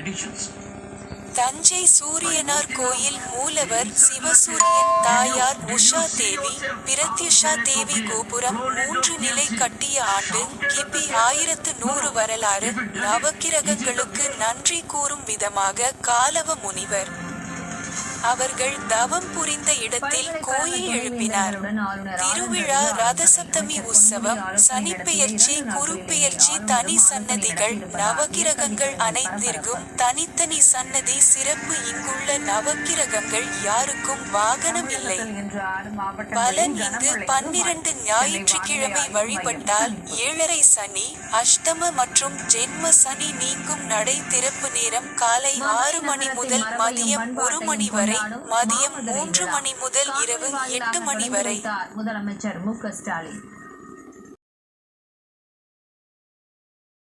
traditions. Thanjai சூரியனார் கோயில் மூலவர் சிவசூரியன் தாயார் உஷா தேவி பிரத்யுஷா தேவி கோபுரம் மூன்று நிலை கட்டிய ஆண்டு கிபி ஆயிரத்து நூறு வரலாறு நவக்கிரகங்களுக்கு நன்றி கூறும் விதமாக காலவ முனிவர் அவர்கள் தவம் புரிந்த இடத்தில் கோயில் எழுப்பினார். திருவிழா ரதசப்தமி உற்சவம் சனிப்பெயர்ச்சி குருப்பெயர்ச்சி தனி சன்னதிகள் நவகிரகங்கள் அனைத்திற்கும் தனித்தனி சன்னதி சிறப்பு இங்குள்ள நவக்கிரகங்கள் யாருக்கும் வாகனம் இல்லை. பலன் இங்கு பன்னிரண்டு ஞாயிற்றுக்கிழமை வழிபட்டால் ஏழரை சனி அஷ்டம மற்றும் ஜென்ம சனி நீங்கும் நடை திறப்பு நேரம் காலை ஆறு மணி முதல் மதியம் ஒரு மணி வரை மதியம் மூன்று மணி முதல் இரவு எட்டு மணி வரை. முதலமைச்சர் மு ஸ்டாலின்.